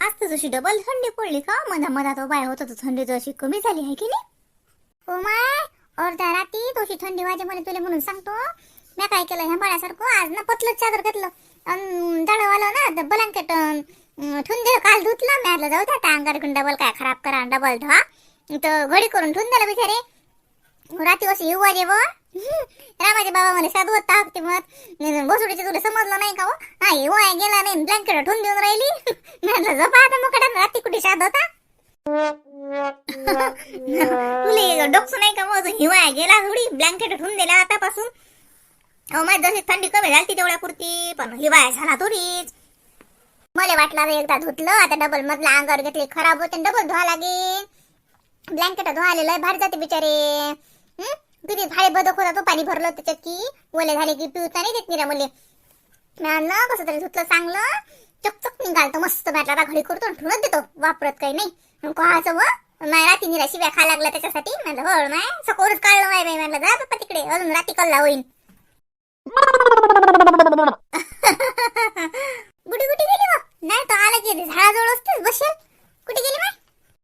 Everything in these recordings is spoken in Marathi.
आज तर जशी डबल थंडी पडली का मधा मधात बाय होत थंडी जशी कमी झाली आहे की नाही? हो माय अर्ध्या रात्री तोशी थंडी वाजे मला तुला म्हणून सांगतो. मी काय केलं ह्या बाळासारखं आज ना पतलं चादर घेतलं. आणि दळवालं ना ब्लँकेट ठेवून दिलं काल धुतलं. मी आलं जाऊ द्या त्या अंगारकडून डबल काय खराब करा डबल धुवा. तर घडी करून ठेवून दिलं बिचारे. रात्री अशी येऊ वाजेवर व. रामाचे बाबा मला साधू होता मग बसुडीचे तुला समजलं नाही का हो? नाही येऊ गेला नाही ब्लँकेट ठेवून देऊन राहिली. म्हटलं झोपा आता मग राती कुठे साध होता? तुले डोकसू नाही का हो, मग हिवाळा गेला थोडी ब्लँकेट ठेवून दिला आतापासून. अहो माझी जशी थंडी कमी झाली तेवढ्या पुरती पण हिवाळा झाला थोडीच. मला वाटलं एकदा धुतलं आता डबल मधला अंगावर घेतले खराब होते डबल धुवा लागेल. ब्लँकेट धुवाले लय भारी जाते बिचारे. किती भाडे बदक होता तो पाणी भरलं त्याच्यात की ओले झाले की पिवता नाही देत निरा मुले. आणलं कसं तरी धुतलं चांगलं चकचक निघालतो मस्त भेटला आता घडी करतो आणि देतो वापरत काही नाही. कोहाचं व? नाही राती निराशी शिव्या खा लागला त्याच्यासाठी. म्हणलं हो नाही सकोरच काढलं माय बाई म्हणलं जा बाप्पा तिकडे अजून राती कल्ला होईल गुटी गुटी गेली मग. नाही तर आला की झाडाजवळ असतेच बसेल. कुठे गेली माय?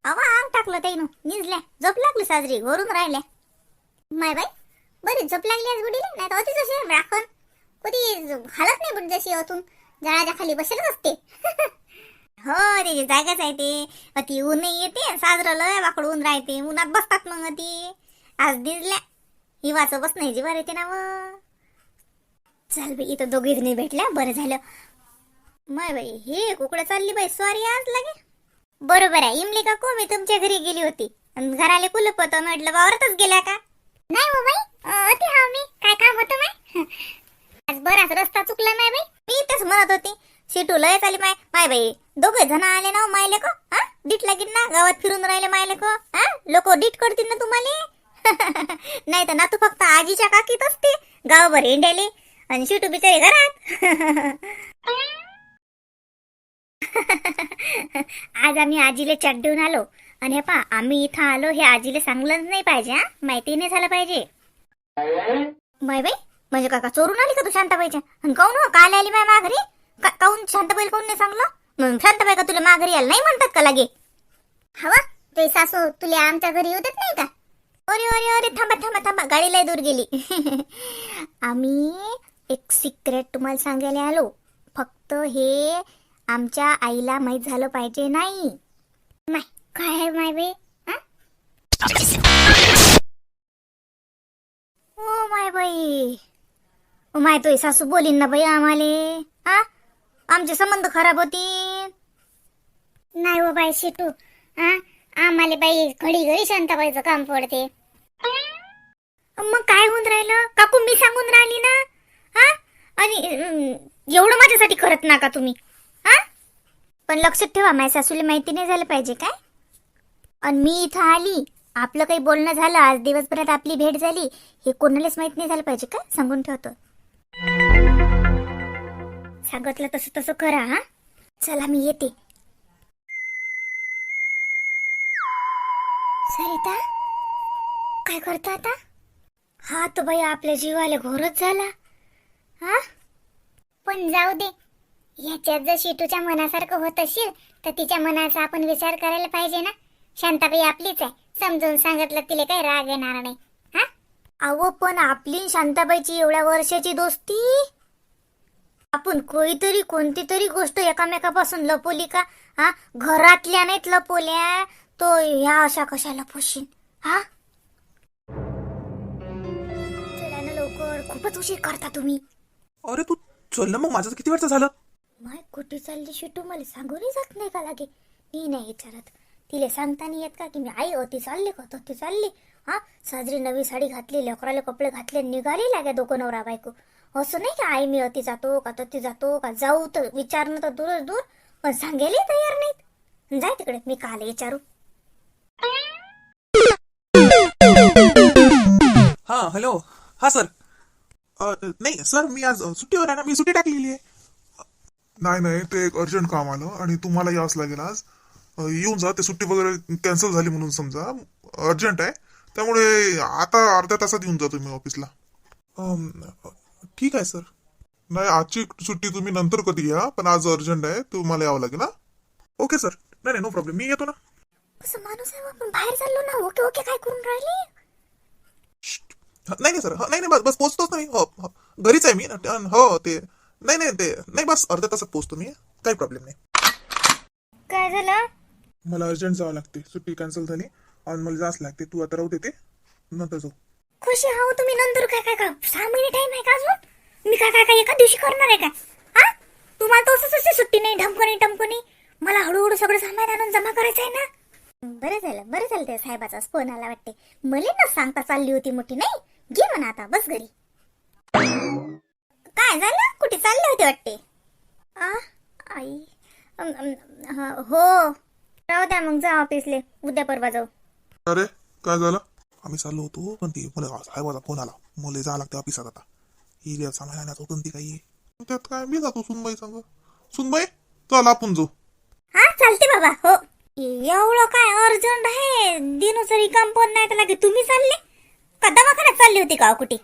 अवा अंग टाकलं त्याईनं निजल्या. झोप लागली साजरी घरून राहिल्या. माय बाई बरी झोप लागली आज गुडीला नाही तर होतीच अशी राखण. कधी हालत नाही बुडी जशी ओतून झाडाच्या खाली बसेलच असते. हो त्याची जागाच आहे ते. अति ऊन येते साजरं लय वाकड ऊन राहते. उन्हात बसतात मग ती. आज दिसल्या हिवाचं बस नाही जीवार येते ना मग. चल बाई इथं दोघे जणी भेटल्या. बरं झालं. माय बाई हे कुकडं चालली बाई. सॉरी आज लागे. बरोबर आहे. इमली का को मी तुमच्या घरी गेली होती. आणि घराले कुलप होतं म्हटलं वावरतच गेल्या का? नाही हो बाई. होते हा मी. काय काम होतं माय? आज बराच रस्ता चुकला नाही बाई. मी तेच म्हणत होती. शिटू लय आली माय. माय बाई दोघे जण आले ना हो मायले लेको? हा? डीट लागीन ना? गावात फिरून राहिले मायले लेको? हा? लोक डीट करतील ना तुम्हाला? नाही तर ना तू फक्त आजीच्या काकीत असते. गावभर हिंड्याले. आणि शिटू बिचारी घरात. आज आम्ही आजीले चट देऊन आलो. आणि हे पा आम्ही इथं आलो हे आजीला सांगलंच नाही पाहिजे हा? माहिती नाही झालं पाहिजे. माय बाई म्हणजे काका चोरून आली का तू शांताबाईच्या? आणि काऊन हो काल आली माय माघरी? का- काऊन शांताबाईला काऊन नाही सांगलं? मग शांताबाई का तुला माघरी यायला नाही म्हणतात का लागे? हवा ते सासू तुला आमच्या घरी येऊ देत नाही का? अरे अरे अरे थांबा थांबा थांबा गाडी लय दूर गेली. आम्ही एक सिक्रेट तुम्हाला सांगायला आलो. फक्त हे आमच्या आईला माहीत झालं पाहिजे नाही. माय काय आहे माय बे हा? ओ माय बाई. ओ माय तो सासू बोलीन ना बाई आम्हाले. हा आमचे संबंध खराब होतील. नाही हो बाई शिटू. हा आम्हाला बाई घडी घडी शांताबाईचं काम पडते. मग काय होऊन राहिलं? काकू मी सांगून राहिली ना? हा आणि एवढं माझ्यासाठी करत ना का तुम्ही. हा पण लक्षात ठेवा माझ्या सासूला माहिती नाही झालं पाहिजे काय? आणि मी इथं आली. आपलं काही बोलणं झालं आज दिवसभरात आपली भेट झाली हे कोणालाच माहीत नाही झालं पाहिजे का? सांगून ठेवतो. सांगितलं तसं तसं करा हा? चला मी येते. सरिता काय करतो आता? हा तो बाई आपल्या जीवाला घोरच झाला. हा? पण जाऊ दे. ह्याच्यात जर शिटूच्या मनासारखं होत असेल तर तिच्या मनाचा आपण विचार करायला पाहिजे ना? शांताबाई आपलीच आहे. समजून सांगितलं तिला काही राग येणार नाही. हा? अहो पण आपली शांताबाईची एवढ्या वर्षाची दोस्ती? आपण कोणीतरी कोणती तरी गोष्ट एकामेकापासून लपवली का? हा? घरातल्या नाहीत लपवल्या तो ह्या अशा कशा लपवशील हा? चला ना लवकर. खूपच उशीर करता तुम्ही. अरे तू चल ना मग माझं किती वेळचं झालं? माय कुठे चालली शिटू? मला सांगूनही जात नाही का लागे? मी नाही विचारत. तिला सांगता नाही येत का की मी आई होती चालली का होती चालली? हा? साजरी नवी साडी घातली लेकराले कपडे घातले निघाली लागे दोघं नवरा बायको. असं नाही का आई मी अति जातो का तती जातो का जाऊ तर विचारणं तर दूरच दूर पण सांगायला तयार नाहीत. जाय तिकडे मी काल विचारू. हा हॅलो हा सर नाही सर मी आज सुट्टीवर आहे ना मी सुट्टी टाकलेली आहे. नाही नाही ते एक अर्जंट काम आलं आणि तुम्हाला यावंच लागेल आज. येऊन जा ते सुट्टी वगैरे कॅन्सल झाली म्हणून समजा. अर्जंट आहे. त्यामुळे आता अर्ध्या तासात येऊन जा तुम्ही ऑफिसला ठीक आहे सर नाही आजची सुट्टी तुम्ही नंतर कधी घ्या पण आज अर्जंट आहे तुम्हाला यावं लागेल ना ओके सर नाही नाही नो प्रॉब्लेम मी येतो ना. कसं माणूस आहे आपण बाहेर चाललो ना ओके ओके काय करून राहिले? नाही नाही सर हा, नाही नाही बस बस पोहोचतोच ना मी. हो हो. घरीच आहे मी अन, हो ते नाही नाही ते नाही बस अर्ध्या तासात पोहोचतो मी. काही प्रॉब्लेम नाही. काय झालं? मला अर्जंट जावं लागते. सुट्टी कॅन्सल झाली आणि मला जास्त लागते. तू आता राहू देते नंतर जाऊ. खुशी आहो तुम्ही नंतर काय काय का? सहा महिने टाइम आहे का अजून? मी काय काय काय एका दिवशी करणार आहे का? हा? तुम्हाला तर असंच असते सुट्टी नाही ढमकणी टमकणी. मला हळूहळू सगळं सामान आणून जमा करायचं आहे ना? बरं झालं बरं झालं त्या साहेबाचा. फोन आला वाटते. मले ना सांगता चालली होती मोठी नाही? घे म्हणा आता बस घरी. काय झालं? कुठे चालले होते वाटते? आ? आई. हो. राहू द्या मग जा ऑफिसले उद्या परवा जाऊ. अरे काय झालं? आम्ही चाललो होतो पण ती मला साहेबाचा फोन आला. मला जावं लागते ऑफिसात आता. ही सामान आणायचं होतं ती काही. त्यात काय मी जातो सुनबाई सांग. सुनबाई चल आपण जाऊ. हा चालते बाबा हो. एवढं काय अर्जंट आहे? दिनोसरी काम पण नाही तर लागे तुम्ही चालले? का दवाखान्यात चालली होती का कुठे?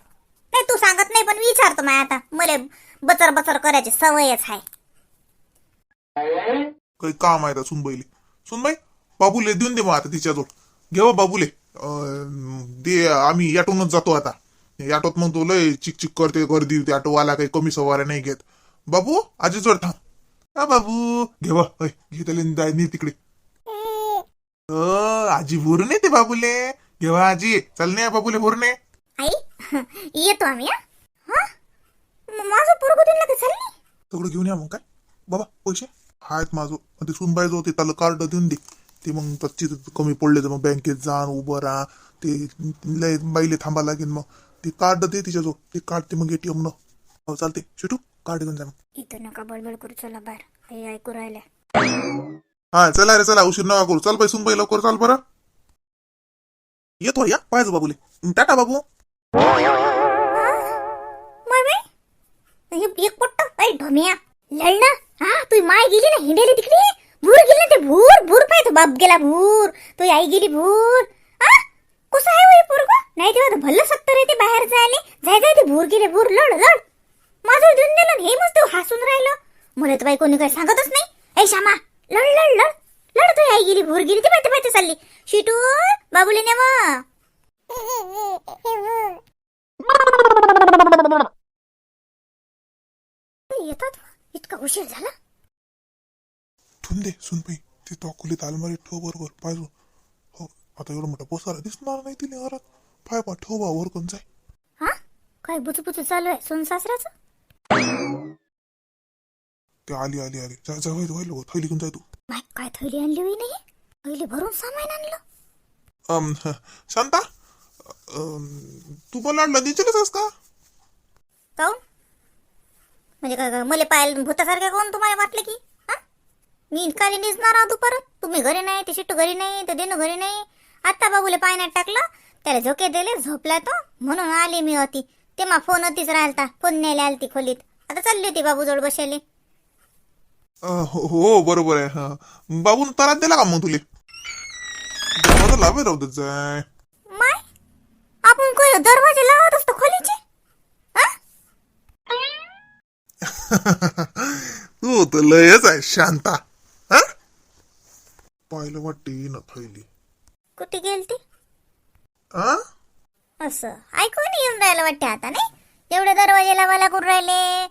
नाही तू सांगत नाही पण विचारतो मी आता. मला बचर बचर करायची सवयच आहे. काही काम आहे त्या सुनबाईले. सुनबाई बाबूले देऊन दे मग आता तिच्याजवळ. घेवा बाबूले. अं, दे आम्ही याटूनच जातो आता. याटोत मग तो लय चिक चिक करते गर्दी होते ऑटोवाला काही कमी सवाऱ्या नाही घेत. बाबू आजीच थांब. हा बाबू. घेवा होय घे त्याला जाय तिकडे. आजी भरून येते बाबूले. घेवा आजी. चल नाही बाबूले आई येतो आम्ही हा? हा? माझं पोरगं सगळं घेऊन या मग काय? बाबा पैसे? आहेत माझं. मग ते सुनबाई जो होते त्याला कार्ड देऊन दे. ते मग त्याची कमी पडले तर मग बँकेत जाण उभं राहा. ते लय बाईले थांबा लागेल मग. ते कार्ड दे तिच्याजवळ. ते कार्ड ते मग एटीएम न. हो चालते शेटू कार्ड घेऊन जा मग. इथं नका बडबड करू. चला बाहेर. आई ऐकू राहिल्या. हा चला रे चला. उशीर नका करू. चल बाई सुनबाई लवकर चाल बरं. येतो या. पाहायचं बाबूले. टाटा बाबू. माय बाई हे एक पट्ट. अरे ढोमिया लढ ना हा तू माय गेली ना हिंडेली तिकडे? भूर गेली ना ते भूर? भूर पाय तो बाप गेला भूर. तो आई गेली भूर. हा कसं आहे हो हे पोरग? नाही तेव्हा भल्लं सत्तर ते बाहेर जायले. जाय जाय ते भूर गेले भूर लढ लढ. माझं देऊन दिलं हे मस्त हसून राहिलं. मला तर बाई कोणी काही सांगतच नाही. ऐ श्यामा लढ लढ लढ. लढ तो आई गेली भूर गेली ते पाहते पाहते चालली. शिटू बाबूले नेवा. येतात इतका उशीर झाला? ठेवून दे सुनबाई ते तोकुलीत अलमारी ठेव बरोबर पाहिजे हो आता एवढं मोठा पोसारा दिसणार नाही तिला घरात. पाय पा ठेव बा वर कोण जाय. हा? काय बुचू बुचू चालू आहे सोन सासऱ्याचं? ते आली आली आली. जा जा व्हायला व्हायला थैली घेऊन जाय तू. माय काय थैली आणली होई नाही? थैली भरून सामान आणलं. अम, ह, शांता अम, तू मला लंदीचेच आहेस का? काऊन? म्हणजे काय काय मला पाहिलं भूतासारख्या कोण तुम्हाला वाटलं की? हा? मी काली निजणार आहोत परत तुम्ही घरी नाही ते शिट्टू घरी नाही ते देणू घरी नाही. आत्ता बाबूले पाण्यात टाकलं त्याला झोके दिले झोपला तो. म्हणून आली मी होती ते मा फोन होतीच राहिलता. फोन न्यायला आलती खोलीत. आता चालली होती बाबू जवळ बसायले हो हो, बरोबर आहे. हा. बाबून तरात दिला का मग तुले? राहू जाय. माय आपण कोण दरवाजे लावत असतो खोलीचे हा तू तर लयच आहे शांता. हा? पाहिलं वाटते ना थैली. कुठे गेलती? हा असं. ऐकून येऊन राहिलं वाटते आता नाही? एवढे दरवाजे लावा लागून राहिले?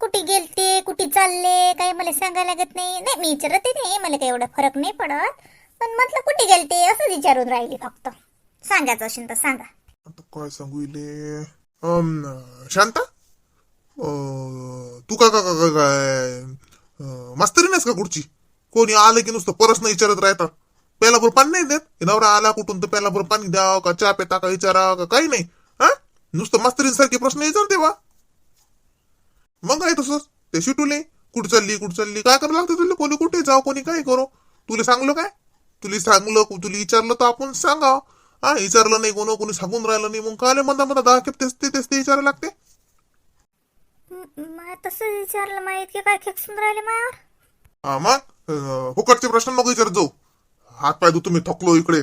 कुठे गेलते? कुठे चालले? काही मला सांगायला लागत नाही. नाही मी विचारते नाही मला काही एवढा फरक नाही पडत. पण म्हटलं कुठे गेलते? असं विचारून राहिली फक्त. सांगायचं असेल तर सांगा. आता काय सांगू इले? अम, शांता? तू काय काय काय? काय मास्तरी नाहीस का कुठची कोणी आलं की नुसतं परसनं विचारत राहतात. प्यालाभर पाणी नाही देत. नवरा आला कुठून तर प्याला पाणी द्यावं का? चहा पेता का? विचारावं का? काही नाही. हा? नुसतं मास्तरीसारखे प्रश्न विचारते बा. मग काय तसंच? ते शिटूले. कुठं चालली कुठं चालली? काय करावं लागतं तुला? कोणी कुठे जाऊ कोणी काय करू? तुला सांगलं काय? तुला सांगलं तुला विचारलं तर आपण सांगावं. हा विचारलं नाही कोण कोणी सांगून राहिलं नाही. मग काय म्हणता म्हणता दहा खेप तेच ते तेच ते विचारायला लागते. मला तसं विचारलं माहीत इतके काय खेकसून राहिले मायावर? हा मग अं, फुकटचे प्रश्न नको विचारत जाऊ. हात पाय तुम्ही थकलो इकडे.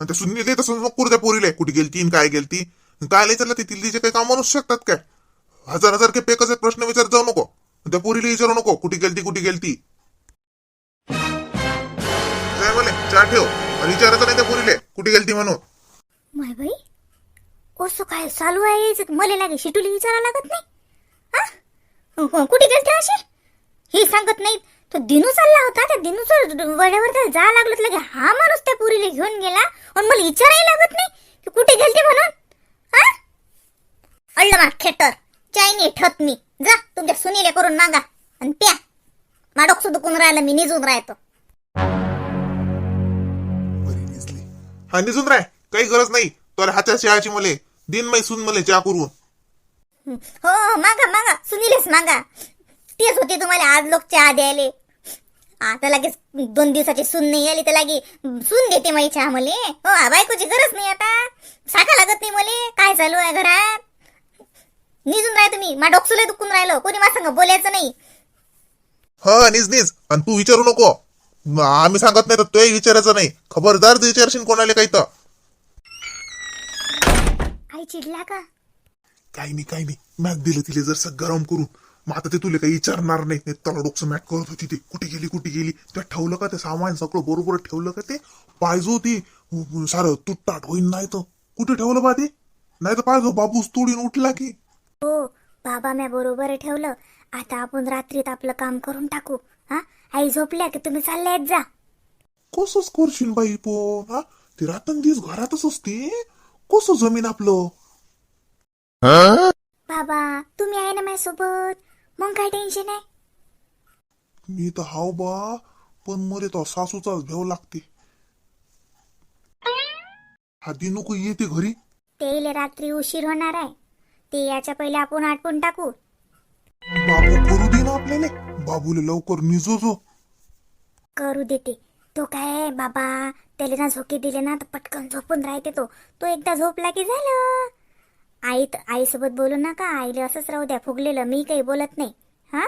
आणि ते सुनीले तसं मग करू त्या पोरीले. कुठे गेलती आणि काय गेलती? काय विचारलं ते? तिल्लीचे काही काम नसू शकतात काय? हजार हजार एकच एक प्रश्न विचारत जाऊ नको. त्या पोरीला विचारू नको. कुठे गेलती कुठे गेलती? चहा ठेव. आणि विचारायचं नाही त्या पुरीले. कुठे गेलती म्हणून? माय बाई कसं काय चालू आहे? मला लागे शिटुली विचारा लागत नाही. हो, कुठे गेलते असे हे सांगत नाही तो दिनू चालला होता त्या दिनूचं वड्यावर त्याला जा लागलं लगे हा माणूस त्या पुरीला घेऊन गेला. आणि मला विचारायला लागत नाही की कुठे गेलते म्हणून? हा मा खेटर चायनी ठत मी. जा तुमच्या सुनीले करून मागा. आणि प्या. सुद्धा दुखून राहिला मी निजून राहतो. बरी हा निजून राय काही गरज नाही. तर हाच्या चहाची मले दिन मै सून मले चहा करून हो मागा मागा. सुनीलच मागा. तेच होते तुम्हाला आज लोक चहा द्यायले आता लगेच दोन दिवसाची सून नाही आली तर लागे सून देते माई चहा मले. हो बायकोची गरज नाही आता. साखा लागत नाही मले. काय चालू आहे घरात? निजून राह तुम्ही. मा डोकसुले दुखून राहिलो. कोणी मा संग बोलायचं नाही. हा निज निज. आणि तू विचारू नको. म, आम्ही सांगत नाही तर तोही विचारायचं नाही. खबरदार तू विचारशील कोणाला काही तर. आई चिडला का? काही नाही काही नाही. मॅच दिलं तिले जर गरम करून. मग आता ते तुला काही विचारणार नाही नाही त्याला डोकं मॅच करत होती ते. कुठे गेली कुठे गेली? त्या ठेवलं का ते सामान सगळं बरोबर ठेवलं का ते? पाहिजे होती. सारं तुटताट होईन नाही तर. कुठे ठेवलं बा ते? नाही तर पाहिजे बाबूस तोडून उठला की. हो बाबा म्या बरोबर ठेवलं. आता आपण रात्रीत आपलं काम करून टाकू हा? आई झोपल्या की तुम्ही चालल्यात जा. कसंच करशील बाई पण हा? ती रात्रंदिवस घरातच असते. कसं जमीन आपलं? बाबा तुम्ही आहे ना माझ्यासोबत? मग काय टेन्शन आहे? मी तर हाव बा पण मले तर सासूचाच भेव लागते. हा दिनू येते घरी. तेले रात्री उशीर होणार आहे. ते याच्या पहिले आपण आटपून टाकू. बाबू करू दे ना आपल्याला. बाबूले लवकर निजो जो. करू देते. तो काय बाबा त्याला ना झोके दिले ना तर पटकन झोपून राहते तो. तो एकदा झोपला की झालं. आई आईसोबत बोलू नका. आईला असंच राहू द्या. फुगलेलं. मी काही बोलत नाही. हा?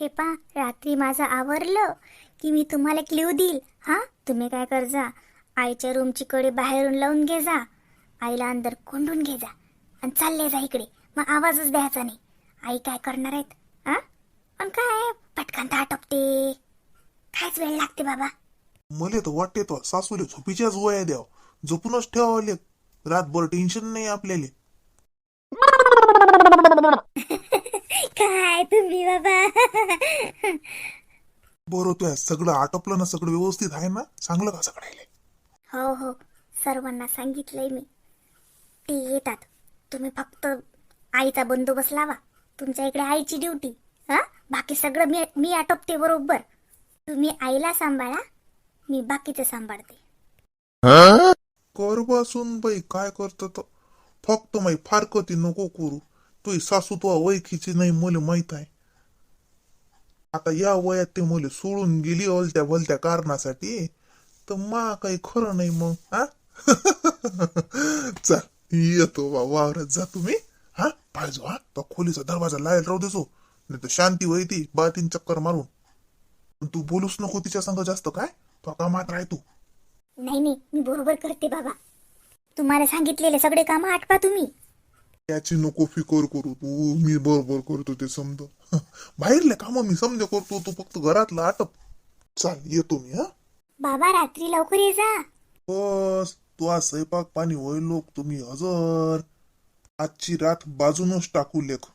हे पा रात्री माझं आवरलं की मी तुम्हाला क्ल्यू देईल. हा? तुम्ही काय कर जा आईच्या रूमची कडे बाहेरून लावून घे जा. आईला अंदर कोंडून घे जा. आणि चालले जा इकडे. मग आवाजच द्यायचा नाही. आई काय करणार आहेत? हा? पण काय? पटकन तर आटपते. कायच वेळ लागते बाबा. मले तर वाटते तो सासूले झोपीच्याच वया द्याव. झोपूनच ठेवाले रातभर टेन्शन नाही आपल्याला. काय तुम्ही बाबा? बरं तुया सगळं आटपलं ना सगळं व्यवस्थित आहे ना? चांगलं का सगळ्याले? हो हो. सर्वांना सांगितलंय मी. ते येतात. तुम्ही फक्त आईचा बंदोबस्त लावा. तुमच्या इकडे आईची ड्युटी. हा? बाकी सगळं मी मी आटोपते बरोबर. तुम्ही आईला सांभाळा मी बाकीचं सांभाळते. कर बसून बाई काय करत तर फक्त माई फारकती नको करू. तुही सासू तो वैखीची नाही मला माहीत आहे. आता या वयात ते मुले सोडून गेली ओलत्या भलत्या कारणासाठी तर मा काही खरं नाही मग हा? चल येतो बा वावरात जा तुम्ही हा? पाहिजो हा? तो खोलीचा दरवाजा लायल राहू देसो नाही तर शांती होई बातीन बा तीन चक्कर मारून. तू बोलूच नको तिच्या संग जास्त काय? तो कामात आहे तू? नाही नाही मी बरोबर करते बाबा. तुम्हाला सांगितलेले सगळे कामं आटपा तुम्ही. याची नको फिकर करू तू. मी बरोबर करतो ते समज. बाहेरले काम मी समज करतो तू फक्त घरातलं आटप. चाल येतो मी हा? बाबा रात्री लवकर ये जा. बस तू आज स्वयंपाक पाणी होईल लोक तुम्ही हजर. आजची रात बाजूनच टाकू लेख.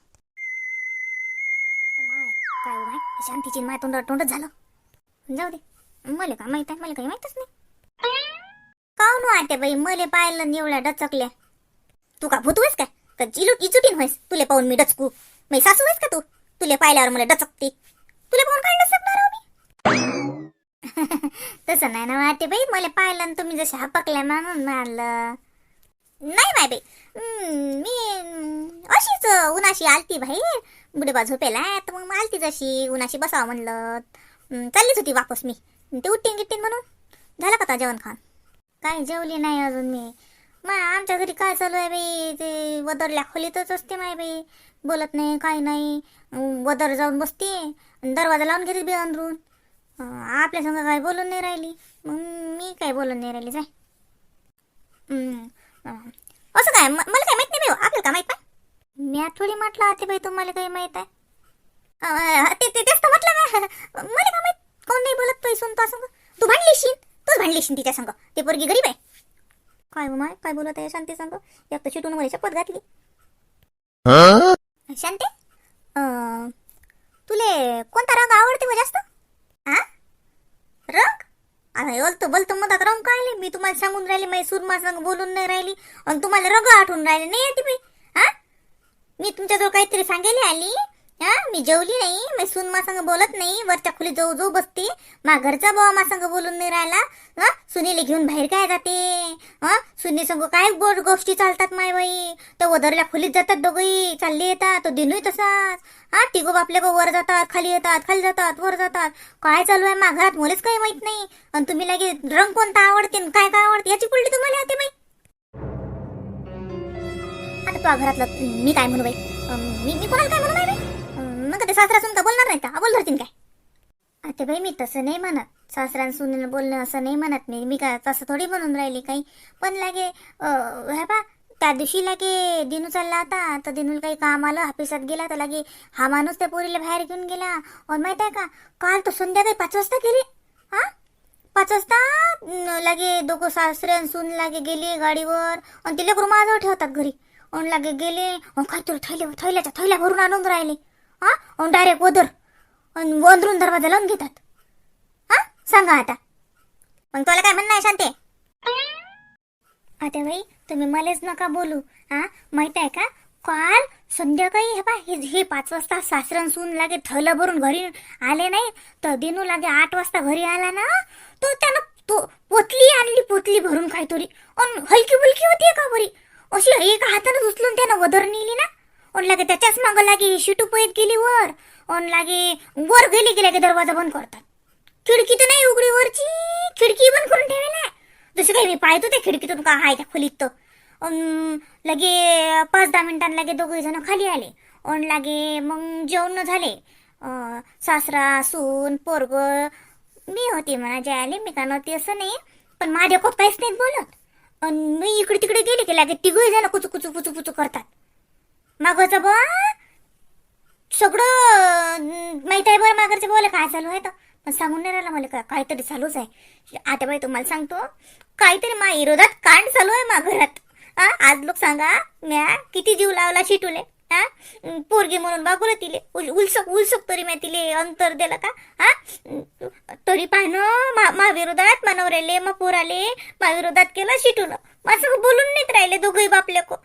माय काय हो माय? शांतीची माय तोंड तोंडच झालं. जाऊ दे. मला काय माहीत आहे मला काही माहितच नाही. काऊन वाटते बाई? मले पाहिलं आणि एवढ्या डचकल्या. तू का भूत होईस का चिलू इचुटीन होईस? तुले पाहून मी डचकू. मी सासू होईस का तू? तुले पाहिल्यावर मला डचकते. तुले पाहून काय डचकणार मी? तसं नाही ना वाटते बाई. मला पाहिलं तुम्ही जसे हपकल्या म्हणून मारलं. नाही माय बाई. मी अशीच उन्हाशी आलती भाई बुडेबा झोपेला तर मग आलती जशी. उन्हाशी बसावं म्हणलं. चाललीच होती वापस मी. ते उठ्टीन गिट्टीन म्हणून. झालं का आता जेवण खान काही जेवली नाही अजून मी. मा आमच्या घरी काय चालू आहे बाई? ते वदरल्या खोलीतच असते माय बाई. बोलत नाही काही नाही. वदर जाऊन बसते. दरवाजा लावून घेते बी अंदरून. आपल्या संग काही बोलून नाही राहिली. मग मी काही बोलून नाही राहिली जाय. असं काय? मला काय माहीत नाही बाई हो. आपल्याला काय माहीत नाही मी थोडी म्हटलं होते बाई तुम्हाला काही माहीत आहे. ते तेच तर म्हटलं मला काय माहीत? कोण नाही बोलत तो सुनतो असं तू भांडली भांडली तिच्या संग. ते पोरगी गरीब आहे. काय हो माय? काय बोलत आहे शांती संग? एक तर चिटून मला शपथ घातली. शांती? तुले कोणता रंग आवडते मग जास्त? रंग? आता बोलतो बोलतो मग आता रंग काय मी तुम्हाला सांगून राहिली माझी सुरमा संग बोलून नाही राहिली. आणि तुम्हाला रंग आठवून राहिले नाही येते मी हा मी तुमच्याजवळ काहीतरी सांगायला आली. हा मी जेवली नाही मी सून मासंग बोलत नाही वरच्या खोलीत जाऊ जाऊ बसते. मा घरचा बाबा मासंग बोलून नाही राहिला. हा घेऊन बाहेर काय जाते? हा सुनी संग काय गोड गोष्टी चालतात माय बाई? तर वदरल्या खोलीत जातात दोघही चालले येतात तो दिनूही तसाच. हा तिघो आपल्या गो वर जातात खाली येतात खाली जातात वर जातात. काय चालू आहे मा घरात काही माहीत नाही. आणि तुम्ही लगे रंग कोणता आवडते काय काय आवडते याची कुलटी तुम्हाला येते बाई. आता तुझ्या घरातलं मी काय म्हणू बाई? मी मी कोणाला काय म्हणू नाही बाई? मग ते सासरा सुन का बोलणार नाही का? बोल धरतीन काय? आता बाई मी तसं नाही म्हणत. सासऱ्यान सुनेला बोलणं असं नाही म्हणत मी. मी का तसं थोडी म्हणून राहिली काही? पण लागे ह्या पा त्या दिवशी लागे दिनू चालला होता तर दिनूला काही काम आलं ऑफिसात गेला तर लागे हा माणूस त्या पोरीला बाहेर घेऊन गेला. और माहीत आहे का? काल तो संध्याकाळी पाच वाजता गेली. हा? पाच वाजता लागे दोघं सासरे सून लागे गेले गाडीवर. आणि तिला लेकरू माझ्यावर ठेवतात घरी. आणि लागे गेले काय तुला थैल्या थैल्याच्या थैल्या भरून आणून राहिले. हा? डायरेक्ट वदर आणि वंदरून दरवाजा लावून घेतात. हा? सांगा आता. मग तुला काय म्हणणं आहे शांते? आता बाई तुम्ही मलाच नका बोलू. हा? माहीत आहे का? काल संध्याकाळी हे पा हे हे पाच वाजता सासरण सून लागे थैलं भरून घरी आले नाही तर दिनू लागे आठ वाजता घरी आला ना तो त्यानं तो पोतली आणली पोतली भरून काहीतरी. अन हलकी बुलकी होती का बरी? अशी एका हातानं उचलून त्यानं वदर नेली ना. ओन लागे त्याच्याच मागं लागे शिटू पळत गेली वर ओन लागे वर गेली की दरवाजा बंद करतात खिडकी तर नाही उघडी वरची खिडकी बंद करून ठेवलेला आहे दुसरं काही मी पाहतो त्या खिडकीतून का हाय त्या खोलीत तर लगे पाच दहा मिनिटांनी लगे दोघे जण खाली आले ओन लागे मग जेवण झाले. सासरा सून पोरग मी होती म्हणा जे आले मी का नव्हती असं नाही पण माझ्या खूप काहीच नाही बोलत मी इकडे तिकडे गेले की लागे तिघही जण कुचू कुचू कुचू कुचू करतात. मागवचा बा. सगळं अं, माहीत आहे बरं मागरचे बोले काय चालू आहे तर पण सांगून नाही राहिला मला का काहीतरी चालूच आहे. आता बाई तुम्हाला सांगतो काहीतरी मा विरोधात कांड चालू आहे मा घरात हा आज लोक सांगा म्या किती जीव लावला शिटूले? हा पोरगी म्हणून बागुला तिले. उल- उलसक उलसक तरी म्या तिले अंतर दिलं का? हा तरी पाहणं मा विरोधात मनवरेले मा पोराले मा विरोधात केलं शिटून माझं बोलून नाहीत राहिले दोघही बापले को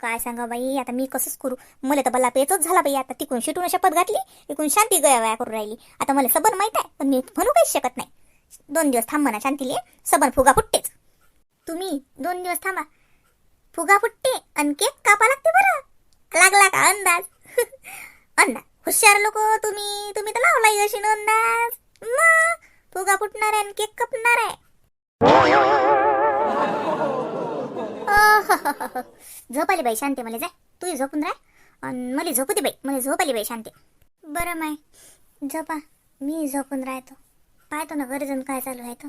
काय सांगा बाई आता मी कसंच करू? मला तर बल्ला पेचच झाला बाई आता तिकून शिटून शपथ घातली इकून शांती गया वया करून राहिली. आता मला सबन माहीत आहे पण मी म्हणू काहीच शकत नाही. दोन दिवस थांब म्हणा शांतीले सबन फुगा फुटतेच. तुम्ही दोन दिवस थांबा. फुगा फुटते आणि केक कापा लागते बरं. लागला का अंदाज? अंदाज. हुशार लोक तुम्ही तुम्ही तर लावला अशी अंदाज. मग फुगा फुटणार आहे आणि केक कापणार आहे. झोप आली बाई शांती मला जाय तू झोपून राह. आणि मला झोपू दे बाई मला झोप आली बाई शांती. बरं माय झोपा. मी झोपून राहतो. पाहतो ना घरी जाऊन काय चालू आहे तो.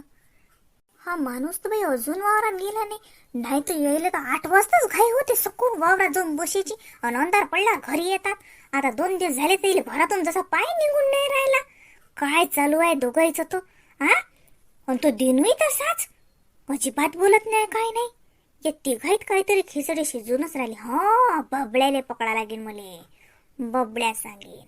हा माणूस तर बाई अजून वावरात गेला नाही. नाही तर यायला तर आठ वाजताच घाई होते सकून वावरात जाऊन बसायची. आणि अंधार पडला घरी येतात. आता दोन दिवस झाले तर भरातून घरातून जसा पाय निघून नाही राहिला. काय चालू आहे दोघायचं तो हा आणि तो दिनवी तसाच. अजिबात बोलत नाही काय नाही. या तिघाईत काहीतरी खिचडी शिजूनच राहिली. हा बबड्याले पकडा लागेल मले. बबड्या सांगेन.